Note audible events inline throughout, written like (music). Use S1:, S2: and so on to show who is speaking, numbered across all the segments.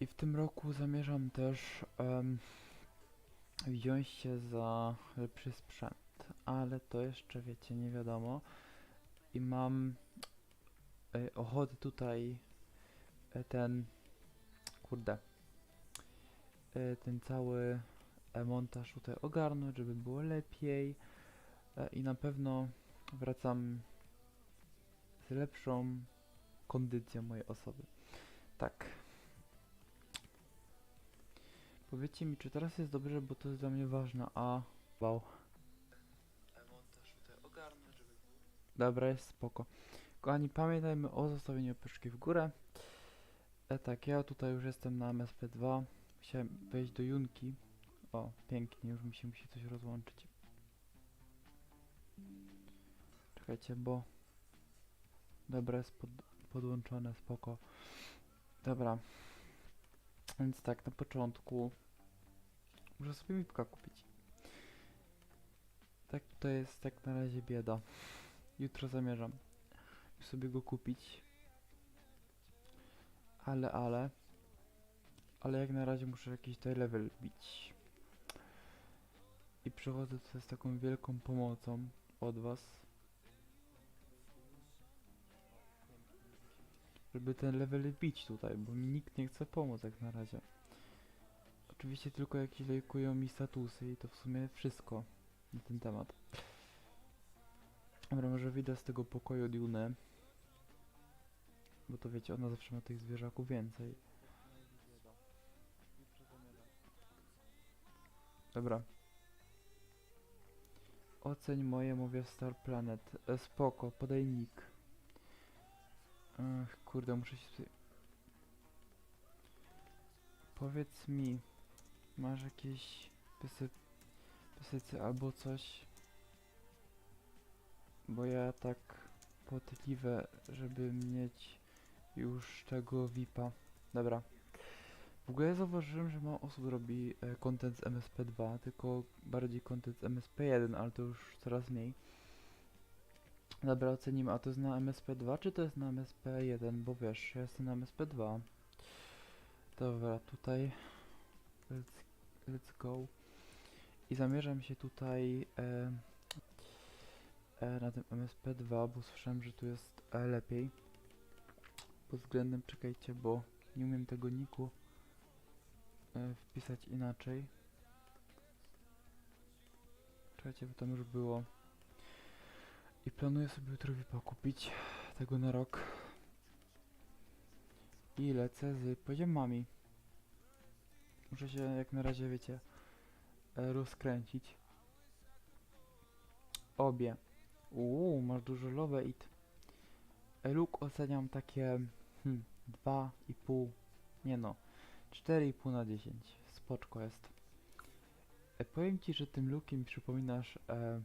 S1: I
S2: w tym roku zamierzam też em, wziąć się za lepszy sprzęt, ale to jeszcze wiecie, nie wiadomo. I mam e, ochotę tutaj e, ten, kurde, e, ten cały montaż tutaj ogarnąć, żeby było lepiej. I na pewno wracam z lepszą kondycją mojej osoby. Tak. Powiedzcie mi, czy teraz jest dobrze, bo to jest dla mnie ważne, a... Wow. Montaż tutaj ogarnę, żeby. Dobra, jest spoko. Kochani, pamiętajmy o zostawieniu łapeczki w górę. E, tak, ja tutaj już jestem na MSP2. Chciałem wejść do Junki. O, pięknie, już mi się musi coś rozłączyć. Czekajcie, bo... Dobra, jest pod, podłączone, spoko. Dobra. Więc tak, na początku muszę sobie mipka kupić. Tak, to jest tak na razie bieda. Jutro zamierzam sobie go kupić. Ale, ale. Ale jak na razie muszę jakiś tutaj level bić. I przychodzę tutaj z taką wielką pomocą od was. żeby ten level bić tutaj, bo mi nikt nie chce pomóc jak na razie. Oczywiście tylko jakieś lejkują mi statusy i to w sumie wszystko na ten temat. Dobra, może wyjdę z tego pokoju Dune. Bo to wiecie, ona zawsze ma tych zwierzaków więcej. Dobra. Oceń moje, mówię Star Planet. E, spoko, podaj nick. Ach, kurde, muszę się... Powiedz mi, masz jakieś pysy... pysycy albo coś? Bo ja tak potliwe, żeby mieć już tego VIPa. Dobra. W ogóle zauważyłem, że mało osób robi e, content z MSP2, tylko bardziej content z MSP1, ale to już coraz mniej. Dobra, ocenimy, a to jest na MSP2 czy to jest na MSP1? Bo wiesz, ja jestem na MSP2. Dobra, tutaj let's, go. I zamierzam się tutaj e, e, na tym MSP2, bo słyszałem, że tu jest e, lepiej. Pod względem, czekajcie, bo nie umiem tego niku e, wpisać inaczej. Czekajcie, bo tam już było. I planuję sobie jutro VIPa kupić tego na rok. I lecę z poziomami. Muszę się jak na razie, wiecie, e, rozkręcić. Obie. Uuu, masz dużo love it. E, Luk oceniam takie hmm, 2,5. Nie no, 4,5 na 10. Spoczko jest. E, powiem ci, że tym lukiem przypominasz e,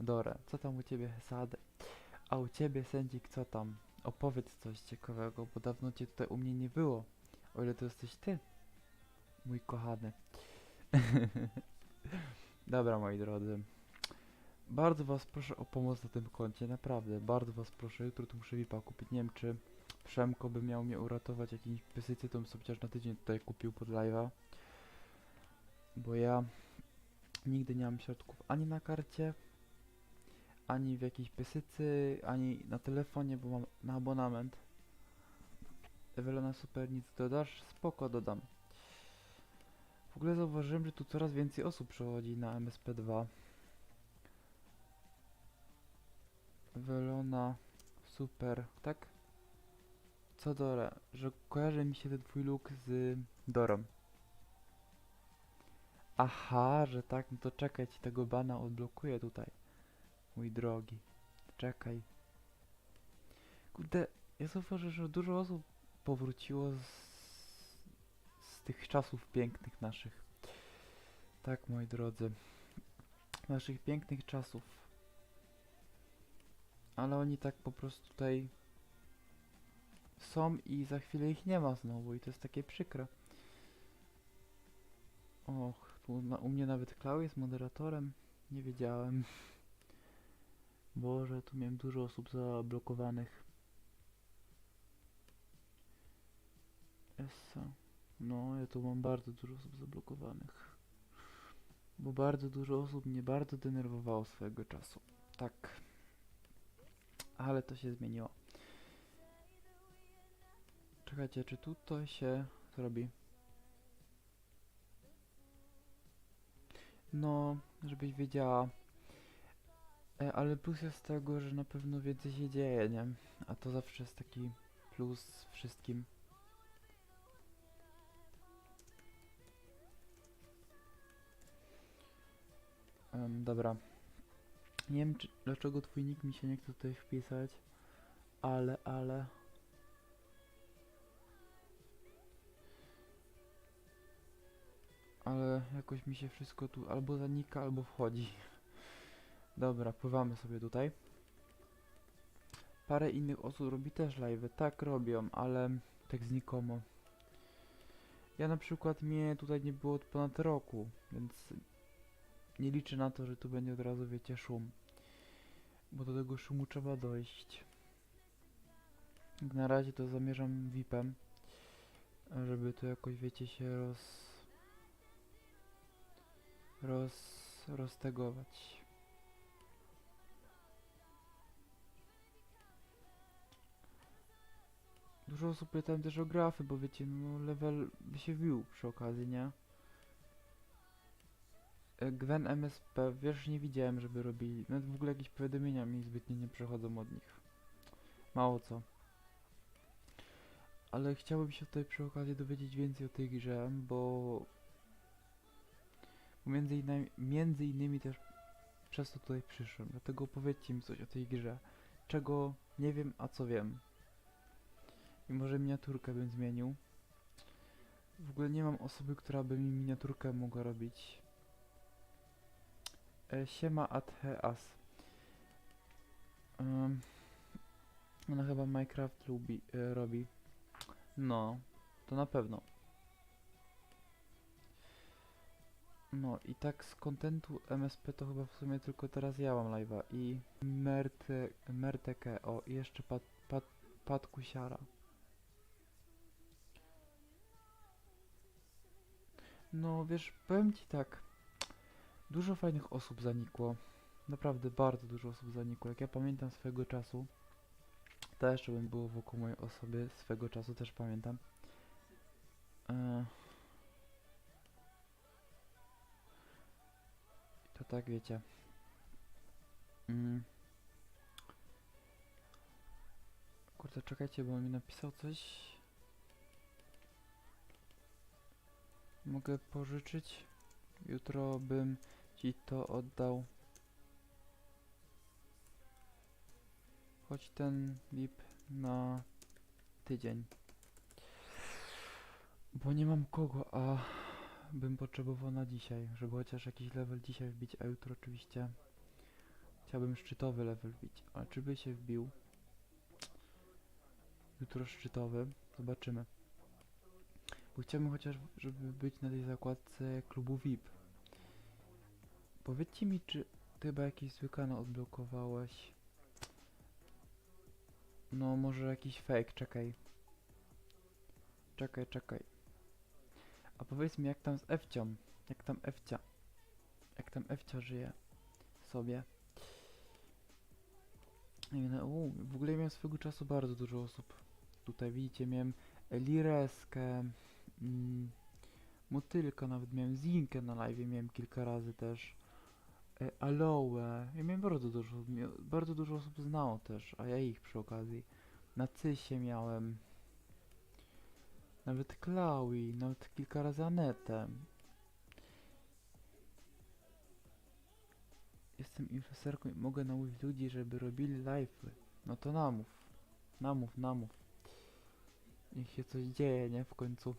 S2: Dorę. Co tam u ciebie, Hesady? A u ciebie, Sędzik, co tam? Opowiedz coś ciekawego, bo dawno cię tutaj u mnie nie było. O ile to jesteś ty, mój kochany. (laughs) Dobra, moi drodzy. Bardzo was proszę o pomoc na tym koncie, naprawdę. Bardzo was proszę, jutro tu muszę VIPa kupić. Nie wiem, czy Przemko by miał mnie uratować jakimś pesycytą, co chociaż na tydzień tutaj kupił pod live'a. Bo ja nigdy nie mam środków ani na karcie, ani w jakiejś pesycy, ani na telefonie, bo mam na abonament. Ewelona super, nic dodasz? Spoko, dodam. Ogóle zauważyłem, że tu coraz więcej osób przechodzi na MSP2. Ewelona super, tak? Co Dora? Że kojarzy mi się ten twój look z Dorą. Aha, że tak, no to czekaj, ci tego bana odblokuję tutaj. Mój drogi. Czekaj. Kurde, ja zauważę, że dużo osób powróciło z tych czasów pięknych naszych. Tak, moi drodzy. Naszych pięknych czasów. Ale oni tak po prostu tutaj są i za chwilę ich nie ma znowu i to jest takie przykre. Och, tu na, u mnie nawet Klau jest moderatorem. Nie wiedziałem. (laughs) Boże, tu miałem dużo osób zablokowanych. Essa. No, ja tu mam bardzo dużo osób zablokowanych. Bo bardzo dużo osób mnie bardzo denerwowało swojego czasu. Tak. Ale to się zmieniło. Czekajcie, czy tu to się zrobi? No, żebyś wiedziała. E, ale plus jest tego, że na pewno więcej się dzieje, nie? A to zawsze jest taki plus wszystkim. Em, dobra. Nie wiem, czy, dlaczego twój nick mi się nie chce tutaj wpisać, ale, ale... Ale jakoś mi się wszystko tu albo zanika, albo wchodzi. Dobra, pływamy sobie tutaj. Parę innych osób robi też live, tak robią, ale tak znikomo. Ja na przykład mnie tutaj nie było od ponad roku, więc nie liczę na to, że tu będzie od razu, wiecie, szum. Bo do tego szumu trzeba dojść. Na razie to zamierzam VIP-em, żeby to jakoś, wiecie, się roz... roz... roztegować. Dużo osób pytałem też o grafy, bo wiecie, no level by się wbił przy okazji, nie? Gwen MSP, wiesz, nie widziałem, żeby robili. Nawet w ogóle jakieś powiadomienia mi zbytnio nie przechodzą od nich. Mało co. Ale chciałbym się tutaj przy okazji dowiedzieć więcej o tej grze, bo... bo między, innymi, między innymi też przez to tutaj przyszłem. Dlatego opowiedzcie mi coś o tej grze. Czego nie wiem, a co wiem. I może miniaturkę bym zmienił. W ogóle nie mam osoby, która by mi miniaturkę mogła robić. E, siema Atheas. Um, ona chyba Minecraft lubi, e, robi. No, to na pewno. No i tak z kontentu MSP to chyba w sumie tylko teraz ja mam live'a i Merte, Merteke, o i jeszcze Pat, Pat, Patkusiara. No wiesz, powiem ci tak. Dużo fajnych osób zanikło. Naprawdę bardzo dużo osób zanikło. Jak ja pamiętam swego czasu, to jeszcze bym było wokół mojej osoby swego czasu, też pamiętam. E, To tak wiecie. Mm. Kurde, czekajcie, bo on mi napisał coś. Mogę pożyczyć? Jutro bym ci to oddał. Choć ten lip na tydzień. Bo nie mam kogo, a bym potrzebował na dzisiaj, żeby chociaż jakiś level dzisiaj wbić, a jutro oczywiście chciałbym szczytowy level wbić. A czy by się wbił? Jutro szczytowy, zobaczymy. Bo chciałbym chociaż, żeby być na tej zakładce klubu VIP. Powiedzcie mi, czy ty chyba jakiś zły kanał odblokowałeś? No, może jakiś fake, czekaj. Czekaj, czekaj. A powiedz mi, jak tam z Ewcią? Jak tam Ewcia? Jak tam Ewcia żyje? Sobie. Wiem, u, w ogóle miałem swego czasu bardzo dużo osób. Tutaj widzicie, miałem Lireskę, mm, Motylka, nawet miałem Zinkę na live, miałem kilka razy też. E, Aloe, ja miałem bardzo dużo, bardzo dużo osób znało też, a ja ich przy okazji. Na Cysie miałem. Nawet Chloe, nawet kilka razy Anetę. Jestem influencerką i mogę namówić ludzi, żeby robili live'y. No to namów. Namów, namów. Niech się coś dzieje, nie? W końcu.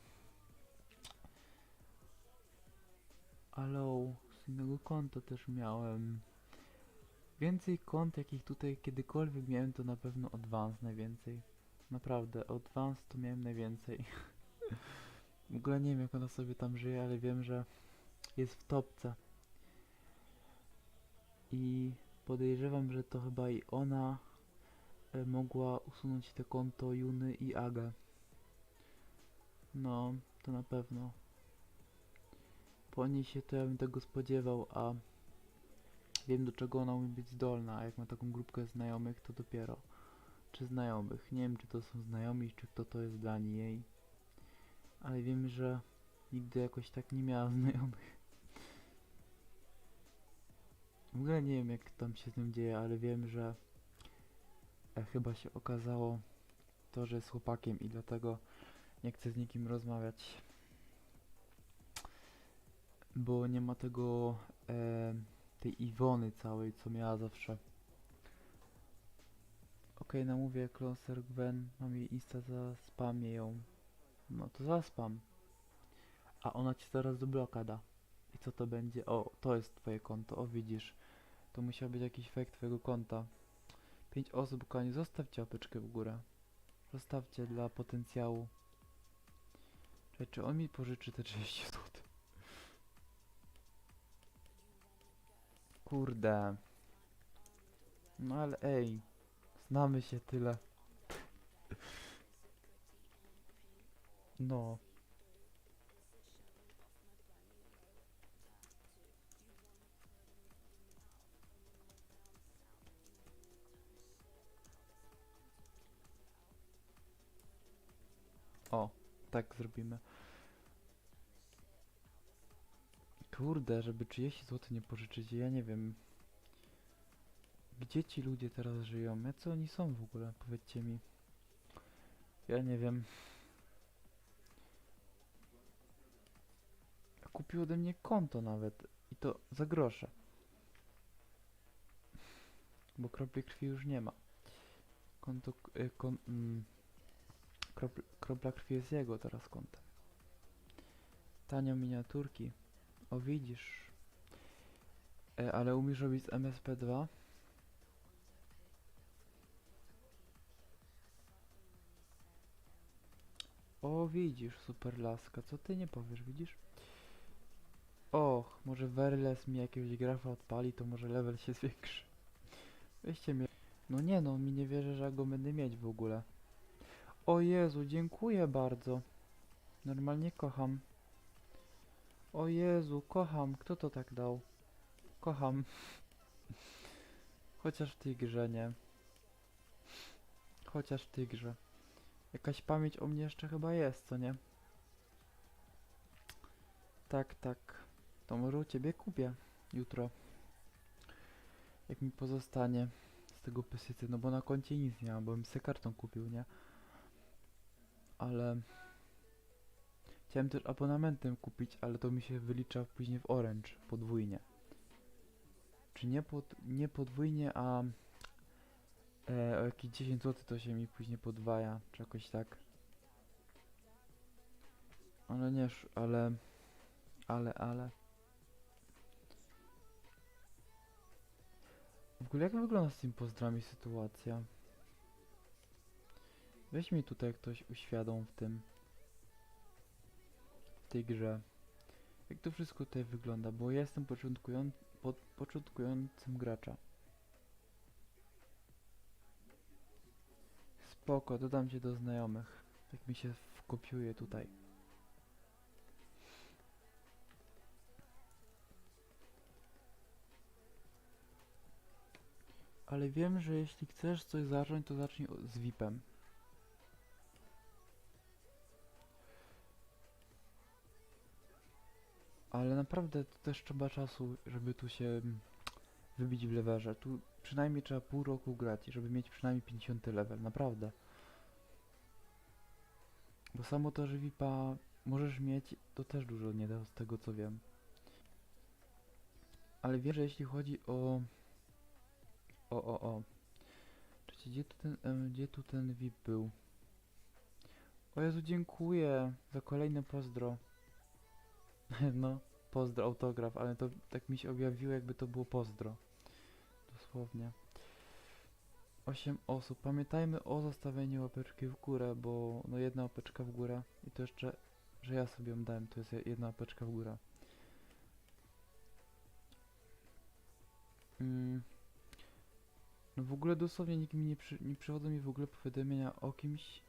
S2: Alo, z innego konta też miałem. Więcej kont, jakich tutaj kiedykolwiek miałem, to na pewno Advance najwięcej. Naprawdę, Advance to miałem najwięcej. w ogóle nie wiem, jak ona sobie tam żyje, ale wiem, że jest w topce. I podejrzewam, że to chyba i ona e, mogła usunąć te konto Juny i Aga. No, to na pewno. Po niej się to ja bym tego spodziewał, a wiem do czego ona umie być zdolna, a jak ma taką grupkę znajomych, to dopiero. Czy znajomych. Nie wiem, czy to są znajomi, czy kto to jest dla niej. Ale wiem, że nigdy jakoś tak nie miała (laughs) znajomych. W ogóle nie wiem, jak tam się z tym dzieje, ale wiem, że e, chyba się okazało to, że jest chłopakiem i dlatego nie chcę z nikim rozmawiać. Bo nie ma tego, e, tej Iwony całej, co miała zawsze. Okej, namówię Closer Gwen, mam jej insta, zaspamię ją. No to zaspam. A ona ci zaraz do bloka da. I co to będzie? O, to jest twoje konto, o widzisz. To musiał być jakiś fake twojego konta. Pięć osób, kochani, zostawcie łapeczkę w górę. Zostawcie dla potencjału. Czekaj, czy on mi pożyczy te 30 zł? Kurde. No ale ej. Znamy się tyle. No. O, tak zrobimy. Kurde, żeby 30 zł nie pożyczyć, ja nie wiem. Gdzie ci ludzie teraz żyją? Jacy oni są w ogóle? Powiedzcie mi. Ja nie wiem. Kupił ode mnie konto nawet. I to za grosze. Bo kropli krwi już nie ma. Konto... Y, kon, mm, kropl, kropla krwi jest jego teraz kontem. Tanio miniaturki. O widzisz. E, ale umiesz robić z MSP2? O, widzisz, super laska. Co ty nie powiesz, widzisz? Och, może Verles mi jakiegoś grafa odpali, to może level się zwiększy. Weźcie mnie. No nie no, mi nie wierzę, że ja go będę mieć w ogóle. O Jezu, dziękuję bardzo. Normalnie kocham. O Jezu, kocham. Kto to tak dał? Kocham. Chociaż w tej grze nie. Chociaż w tej grze. Jakaś pamięć o mnie jeszcze chyba jest, co nie? Tak, tak. To może u ciebie kupię jutro. Jak mi pozostanie z tego pesycy, no bo na koncie nic nie mam, bo bym sobie kartą kupił, nie? Ale chciałem też abonamentem kupić, ale to mi się wylicza później w Orange podwójnie. Czy nie, pod, nie podwójnie, a e, o jakieś 10 zł to się mi później podwaja, czy jakoś tak. Ale nie, ale, ale, ale. W ogóle jak wygląda z tymi pozdrami sytuacja? Weź mi tutaj ktoś uświadom w tym. Tej grze. Jak to wszystko tutaj wygląda, bo ja jestem początkują, po, początkującym gracza. Spoko, dodam cię do znajomych. Jak mi się wkopiuje tutaj. Ale wiem, że jeśli chcesz coś zacząć, to zacznij z VIP-em. Ale naprawdę to też trzeba czasu, żeby tu się mm, wybić w lewerze. Tu przynajmniej trzeba pół roku grać, żeby mieć przynajmniej 50 level, naprawdę. Bo samo to, że VIP-a możesz mieć, to też dużo nie da z tego co wiem. Ale wiem, że jeśli chodzi o... O, o, o. Czekajcie, gdzie tu ten, gdzie tu ten VIP był? O Jezu, dziękuję za kolejne pozdro. (laughs) no, pozdro, autograf, ale to tak mi się objawiło, jakby to było pozdro. Dosłownie. 8 osób. Pamiętajmy o zostawieniu łapeczki w górę, bo no jedna łapeczka w górę i to jeszcze, że ja sobie ją dałem, to jest je- jedna łapeczka w górę. Mm. No w ogóle dosłownie nikt mi nie, przy, nie mi w ogóle powiadomienia o kimś,